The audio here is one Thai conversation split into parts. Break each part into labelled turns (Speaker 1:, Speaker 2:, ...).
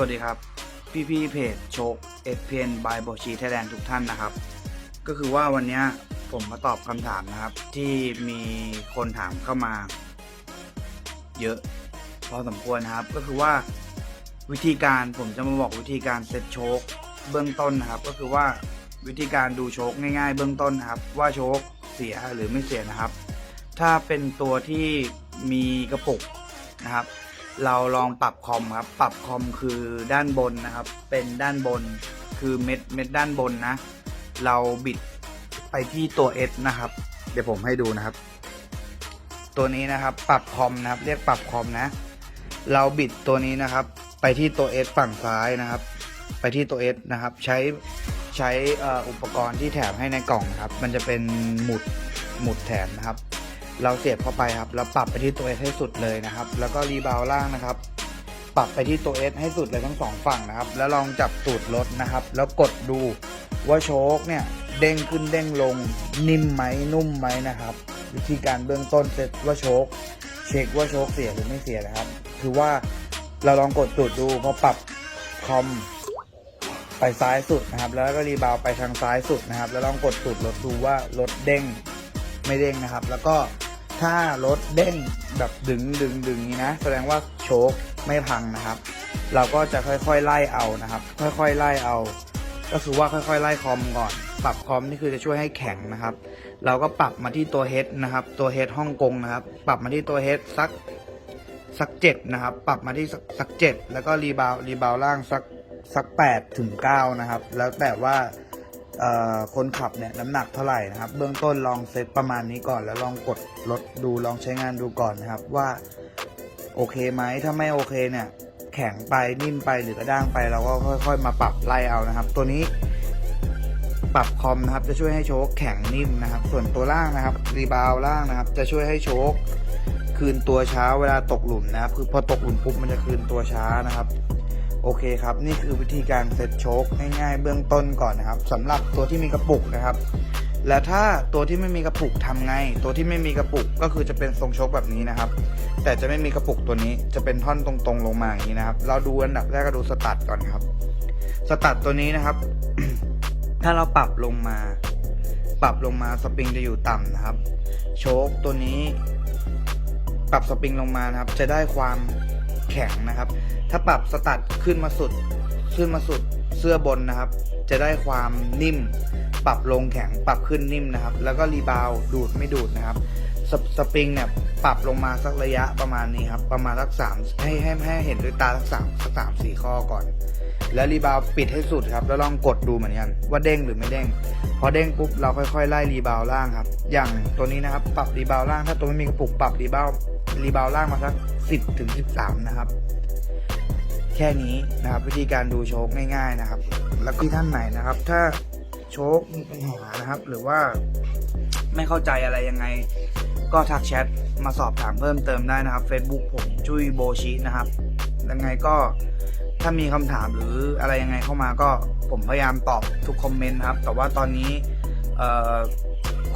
Speaker 1: สวัสดีครับ พี่พี่เพจโชคเอเพนบายโบชีไทยแลนด์ทุกท่านนะครับ ก็คือว่าวันนี้ผมมาตอบคำถามนะครับ ที่มีคนถามเข้ามา เยอะ พอสมควรนะครับ ก็คือว่าวิธีการผมจะมาบอกวิธีการเซตโชคเบื้องต้นนะครับ ก็คือว่าวิธีการดูโชคง่าย ๆ เบื้องต้นนะครับ ว่าโชคเสียหรือไม่เสียนะครับ ถ้าเป็นตัวที่มีกระปุกนะครับ เราลองปรับคอมครับ ปรับคอมคือด้านบนนะครับ เป็นด้านบนคือเม็ดเม็ดด้านบนนะ เราบิดไปที่ตัว S นะครับ เดี๋ยวผมให้ดูนะครับ ตัวนี้นะครับ ปรับคอมนะครับ เรียกปรับคอมนะ เราบิดตัวนี้นะครับ ไปที่ตัว S ฝั่งซ้ายนะครับ ไปที่ตัว S นะครับ ใช้ใช้อุปกรณ์ที่แถมให้ในกล่องนะครับ มันจะเป็นหมุดหมุดแถมนะครับ เราเสียบเข้าไปครับแล้วปรับไปที่ตัว S ให้สุดเลยนะครับ แล้วก็รีบาวล่างนะครับ ปรับไปที่ตัว S ให้สุดเลยทั้งสองฝั่งนะครับ แล้วลองจับตูดรรถนะครับ แล้วกดดูว่าโชคเนี่ยเด้งขึ้นเด้งลงนิ่มไหมนุ่มไหมนะครับ วิธีการเบื้องต้นเซตว่าโชคเช็คว่าโชคเสียหรือไม่เสียนะครับ คือว่าเราลองกดตูดดูพอปรับคอมไปซ้ายสุดนะครับ แล้วก็รีบาวไปทางซ้ายสุดนะครับ แล้วลองกดตูดรถดูว่ารถเด้งไม่เด้งนะครับ แล้วก็ ถ้ารถเด้งแบบดึงดึงดึงนี้นะ แสดงว่าโชคไม่พังนะครับ เราก็จะค่อยๆไล่เอานะครับ ค่อยๆไล่เอา ก็คือว่าค่อยๆไล่คอมก่อน ปรับคอมนี่คือจะช่วยให้แข็งนะครับ เราก็ปรับมาที่ตัวเฮดนะครับ ตัวเฮดฮ่องกงนะครับ ปรับมาที่ตัวเฮดสักสักเจ็ดนะครับ ปรับมาที่สักเจ็ดแล้วก็รีบาวรีบาวล่างสักสักแปดถึงเก้านะครับ แล้วแต่ว่า คนขับเนี่ยน้ำหนักเท่าไหร่นะครับ เบื้องต้นลองเซตประมาณนี้ก่อน แล้วลองกดลดดูลองใช้งานดูก่อนนะครับ ว่าโอเคไหมถ้าไม่โอเคเนี่ย แข็งไปนิ่มไปหรือกระด้างไปเราก็ค่อย ๆ มาปรับไล่เอานะครับ ตัวนี้ปรับคอมนะครับจะช่วยให้โชคแข็งนิ่มนะครับ ส่วนตัวล่างนะครับรีบาวล่างนะครับ จะช่วยให้โชคคืนตัวช้าเวลาตกหลุมนะครับ คือพอตกหลุมปุ๊บมันจะคืนตัวช้านะครับ โอเคครับ นี่คือวิธีการเซตโชคง่ายๆเบื้องต้นก่อนนะครับสำหรับตัวที่มีกระปุกนะครับ และถ้าตัวที่ไม่มีกระปุกทำไง ตัวที่ไม่มีกระปุกก็คือจะเป็นทรงโชคแบบนี้นะครับ แต่จะไม่มีกระปุกตัวนี้จะเป็นท่อนตรงๆ ลงมาอย่างนี้นะครับ เราดูอันดับแรกก็ดูสตัดก่อนครับ สตัดตัวนี้นะครับ ถ้าเราปรับลงมา ปรับลงมาสปริงจะอยู่ต่ำนะครับ โชคตัวนี้ ปรับสปริงลงมานะครับ จะได้ความ ข็งนะครับ ถ้าปรับสตัดขึ้นมาสุด ขึ้นมาสุดเสื้อบนนะครับ จะได้ความนิ่ม ปรับลงแข็ง ปรับขึ้นนิ่มนะครับ แล้วก็รีบาวดูดไม่ดูดนะครับสสปริงเนี่ย ปรับลงมาสักระยะประมาณนี้ครับ ประมาณสักสามให้ให้ให้เห็นด้วยตาสักสามสักสามสี่ข้อก่อน แล้วรีบาวปิดให้สุดครับ แล้วลองกดดูเหมือนกันว่าเด้งหรือไม่เด้งพอเด้งปุ๊บเราค่อยๆไล่รีบาวล่างครับ อย่างตัวนี้นะครับ ปรับรีบาวล่าง ถ้าตัวไม่มีกระปุกปรับรีบาวรีบาวล่างมาสักสิบถึงสิบสามนะครับแค่นี้นะครับ วิธีการดูโชคง่ายๆนะครับ แล้วที่ท่านไหนนะครับ ถ้าโชคมีปัญหานะครับ หรือว่าไม่เข้าใจอะไรยังไง ก็ทักแชทมาสอบถามเพิ่มเติมได้นะครับ Facebook ผมจุ้ยโบชินะครับยังไงก็ถ้ามีคำถามหรืออะไรยังไงเข้ามาก็ผมพยายามตอบทุกคอมเมนต์ครับ แต่ว่าตอนนี้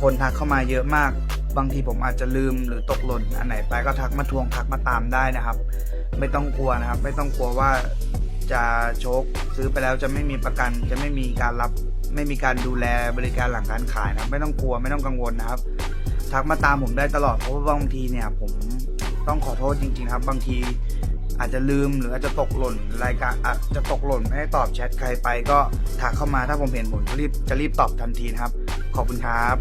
Speaker 1: คนทักเข้ามาเยอะมาก บางทีผมอาจจะลืมหรือตกหล่นอันไหนไปก็ทักมาทวงทักมาตามได้นะครับ ไม่ต้องกลัวนะครับ ไม่ต้องกลัวว่าจะโชคซื้อไปแล้วจะไม่มีประกันจะไม่มีการรับไม่มีการดูแลบริการหลังการขายนะไม่ต้องกลัวไม่ต้องกังวลนะครับ ทักมาตามผมได้ตลอดเพราะว่าบางทีเนี่ย ผมต้องขอโทษจริง ๆ ครับ บางทีอาจจะลืมหรืออาจจะตกหล่นรายการอาจจะตกหล่นไม่ได้ตอบแชทใครไปก็ทักเข้ามาถ้าผมเห็นผมจะรีบจะรีบตอบทันทีนะครับ ขอบคุณครับ